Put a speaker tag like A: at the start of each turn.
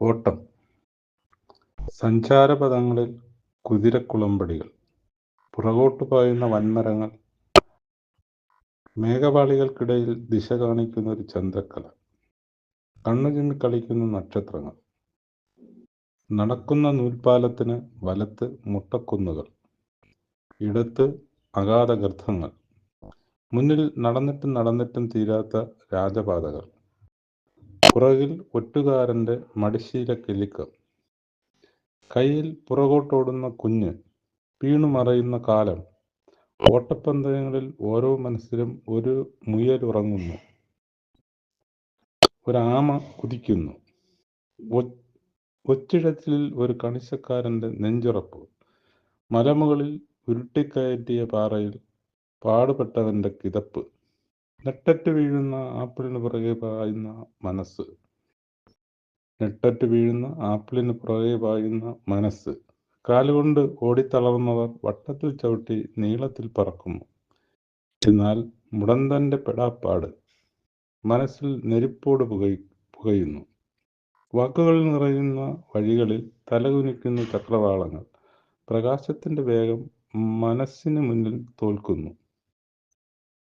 A: ഓട്ടം. സഞ്ചാരപഥങ്ങളിൽ കുതിരക്കുളമ്പടികൾ. പുറകോട്ട് പായുന്ന വൻമരങ്ങൾ. മേഘപാളികൾക്കിടയിൽ ദിശ കാണിക്കുന്ന ഒരു ചന്ദ്രക്കല. കണ്ണു ചിമ്മി കളിക്കുന്ന നക്ഷത്രങ്ങൾ. നടക്കുന്ന നൂൽപ്പാലത്തിന് വലത്ത് മുട്ടക്കുന്നുകൾ. ഇടത്ത് അഗാധ ഗർത്തങ്ങൾ മുന്നിൽ നടന്നിട്ടും നടന്നിട്ടും തീരാത്ത രാജപാതകൾ. പുറകിൽ ഒറ്റുകാരന്റെ മടിശീല കിലുക്ക്. കയ്യിൽ പുറകോട്ടോടുന്ന കുഞ്ഞ് വീണുമറയുന്ന കാലം. ഓട്ടപ്പന്തയങ്ങളിൽ ഓരോ മനസ്സിലും ഒരു മുയൽ ഉറങ്ങുന്നു ഒരാമ കുതിക്കുന്നു. ഒച്ചിഴച്ചിലിൽ ഒരു കണിശക്കാരന്റെ നെഞ്ചുറപ്പ്. മലമുകളിൽ ഉരുട്ടിക്കയറ്റിയ പാറയിൽ പാടുപെട്ടവന്റെ കിതപ്പ്. നെട്ടറ്റ് വീഴുന്ന ആപ്പിളിന് പുറകെ പായുന്ന മനസ്സ്. നെട്ടറ്റ് വീഴുന്ന ആപ്പിളിന് പുറകെ പായുന്ന മനസ്സ്. കാലുകൊണ്ട് ഓടിത്തളർന്നവർ വട്ടത്തിൽ ചവിട്ടി നീളത്തിൽ പറക്കുന്നു. എന്നാൽ മുടന്തന്റെ പെടാപ്പാട് മനസ്സിൽ നെരിപ്പോട് പുകയി പുകയുന്നു. വാക്കുകൾ നിറയുന്ന വഴികളിൽ തലകുനിക്കുന്ന ചക്രവാളങ്ങൾ പ്രകാശത്തിന്റെ വേഗം മനസ്സിന് മുന്നിൽ തോൽക്കുന്നു.